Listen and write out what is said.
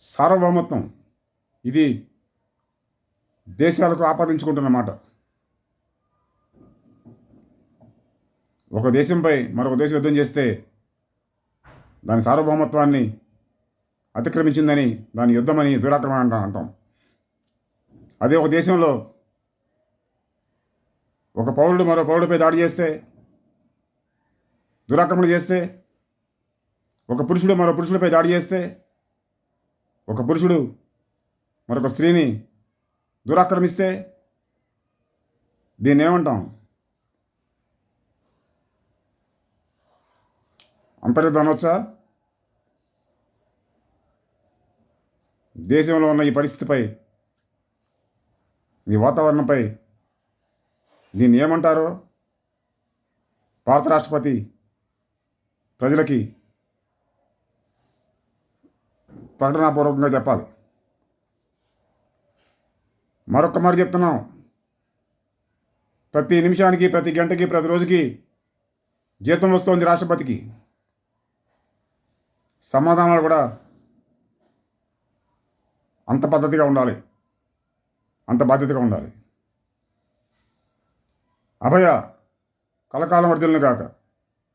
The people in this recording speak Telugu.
సార్వభౌమత్వం. ఇది దేశాలకు ఆపాదించుకుంటున్నమాట. ఒక దేశంపై మరొక దేశం యుద్ధం చేస్తే దాని సార్వభౌమత్వాన్ని అతిక్రమించిందని దాని యుద్ధమని దురాక్రమణ అంట అంటాం. అదే ఒక దేశంలో ఒక పౌరుడు మరో పౌరుడిపై దాడి చేస్తే దురాక్రమణ చేస్తే ఒక పురుషుడు మరో పురుషుడిపై దాడి చేస్తే ఒక పురుషుడు మరొక స్త్రీని దురాక్రమిస్తే దీన్ని ఏమంటాం? అంతర్యుద్ధం అనొచ్చా? దేశంలో ఉన్న ఈ పరిస్థితిపై ఈ వాతావరణంపై దీన్ని ఏమంటారో? భారత రాష్ట్రపతి ప్రజలకి ప్రకటనాపూర్వకంగా చెప్పాలి. మరొక మరి చెప్తున్నాం. ప్రతి నిమిషానికి ప్రతి గంటకి ప్రతి రోజుకి జీతం వస్తోంది రాష్ట్రపతికి. సమాధానాలు కూడా అంత పద్ధతిగా ఉండాలి. అంత బాధ్యతగా ఉండాలి. అభయ కలకాలం వర్ధులను కాక